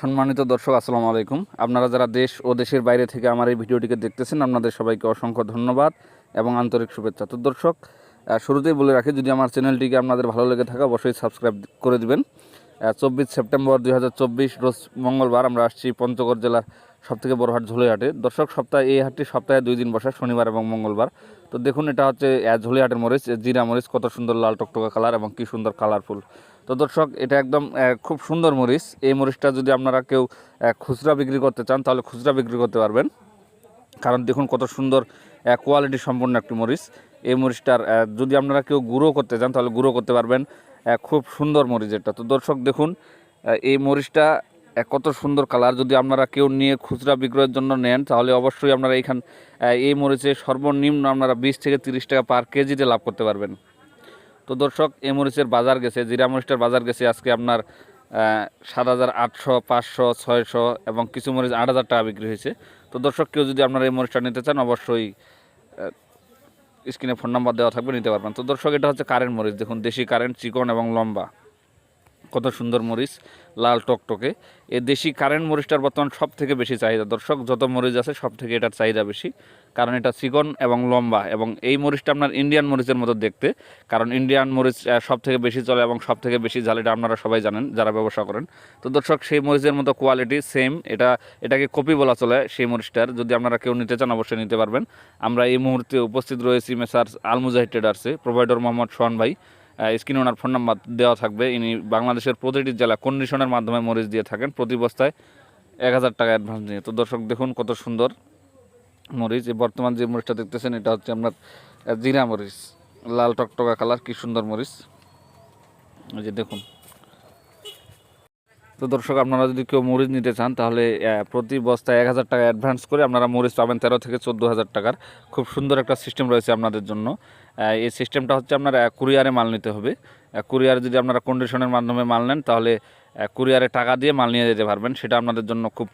সম্মানিত দর্শক, আসসালামু আলাইকুম। আপনারা যারা দেশ ও দেশের বাইরে থেকে আমার এই ভিডিওটিকে দেখতেছেন, আপনাদের সবাইকে অসংখ্য ধন্যবাদ এবং আন্তরিক শুভেচ্ছা। তো দর্শক শুরুতেই বলে রাখি, যদি আমার চ্যানেলটিকে আপনাদের ভালো লেগে থাকে, অবশ্যই সাবস্ক্রাইব করে দিবেন। চব্বিশ সেপ্টেম্বর দুই হাজার চব্বিশ, রোজ মঙ্গলবার আমরা আসছি পঞ্চগড় জেলার সবথেকে বড় হাট ঝুলিহাটে দর্শক, সপ্তাহে এই হাটটি সপ্তাহে দুই দিন বসে, শনিবার এবং মঙ্গলবার। তো দেখুন, এটা হচ্ছে ঝুলিহাটের মরিচ জিরা মরিচ, কত সুন্দর লাল টকটকা কালার এবং কি সুন্দর কালারফুল। তো দর্শক, এটা একদম খুব সুন্দর মরিচ। এই মরিচটা যদি আপনারা কেউ খুচরা বিক্রি করতে চান, তাহলে খুচরা বিক্রি করতে পারবেন। কারণ দেখুন, কত সুন্দর কোয়ালিটি সম্পন্ন একটি মরিচ। এই মরিচটার যদি আপনারা কেউ গুঁড়ো করতে চান, তাহলে গুঁড়ো করতে পারবেন খুব সুন্দর মরিচ এটা। তো দর্শক, দেখুন এই মরিচটা কত সুন্দর কালার। যদি আপনারা কেউ নিয়ে খুচরা বিক্রয়ের জন্য নেন, তাহলে অবশ্যই আপনারা এইখান এই মরিচে সর্বনিম্ন আপনারা বিশ থেকে তিরিশ টাকা পার কেজিতে লাভ করতে পারবেন। তো দর্শক এই মরিচের বাজার গেছে, জিরা মরিচটার বাজার গেছে আজকে আপনার সাত হাজার আটশো, পাঁচশো, ছয়শো এবং কিছু মরিচ আট হাজার টাকা বিক্রি হয়েছে। তো দর্শক, কেউ যদি আপনারা এই মরিচটা নিতে চান, অবশ্যই স্ক্রিনে ফোন নাম্বার দেওয়া থাকবে, নিতে পারবেন। তো দর্শক, এটা হচ্ছে কারেন্ট মরিচ। দেখুন, দেশি কারেন্ট, চিকন এবং লম্বা। কত সুন্দর মরিচ, লাল টকটকে। এ দেশি কারেন্ট মরিচটার বর্তমান সব থেকে বেশি চাহিদা। দর্শক, যত মরিচ আছে সব থেকে এটার চাহিদা বেশি। কারণ এটা চিকন এবং লম্বা এবং এই মরিচটা আপনার ইন্ডিয়ান মরিচের মতো দেখতে। কারণ ইন্ডিয়ান মরিচ সব থেকে বেশি চলে এবং সব থেকে বেশি ঝাল এটা আপনারা সবাই জানেন, যারা ব্যবসা করেন। তো দর্শক, সেই মরিচের মতো কোয়ালিটি সেম এটা, এটাকে কপি বলা চলে সেই মরিচটার। যদি আপনারা কেউ নিতে চান, অবশ্যই নিতে পারবেন। আমরা এই মুহূর্তে উপস্থিত রয়েছি মেসার্স আলমুজাহিদ ট্রেডার্সে। প্রোভাইডার মোহাম্মদ সোহান ভাই। স্ক্রিনে ওনার ফোন নাম্বার দেওয়া থাকবে। ইনি বাংলাদেশের প্রতিটি জেলা কন্ডিশনের মাধ্যমে মরিচ দিয়ে থাকেন। প্রতি বস্তায় এক হাজার টাকা অ্যাডভান্স নিয়ে। তো দর্শক, দেখুন কত সুন্দর মরিচ। এই বর্তমান যে মরিচটা দেখতেছেন, এটা হচ্ছে আপনার জিরা মরিচ। লাল টকটকা কালার কি সুন্দর মরিচ। এই যে দেখুন। তো দর্শক, আপনারা যদি কেউ মরিচ নিতে চান, তাহলে প্রতি বস্তায় এক হাজার টাকা অ্যাডভান্স করে আপনারা মরিচ পাবেন তেরো থেকে চোদ্দ হাজার টাকার। খুব সুন্দর একটা সিস্টেম রয়েছে আপনাদের জন্য। এই সিস্টেমটা হচ্ছে আপনার কুরিয়ারে মাল নিতে হবে। কুরিয়ারে যদি আপনারা কন্ডিশনের মাধ্যমে মাল নেন, তাহলে কুরিয়ারে টাকা দিয়ে মাল নিয়ে যেতে পারবেন। সেটা আপনাদের জন্য খুব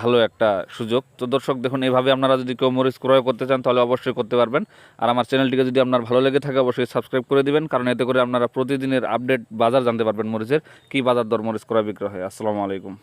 ভালো একটা সুযোগ। তো দর্শক, দেখুন, এইভাবে আপনারা যদি কেউ মরিচ ক্রয় করতে চান, তাহলে অবশ্যই করতে পারবেন। আর আমার চ্যানেলটিকে যদি আপনার ভালো লেগে থাকে, অবশ্যই সাবস্ক্রাইব করে দিবেন। কারণ এতে করে আপনারা প্রতিদিনের আপডেট বাজার জানতে পারবেন মরিচের। কী বাজার দর মরিচ ক্রয় বিক্রয় হয়? আসসালামু আলাইকুম।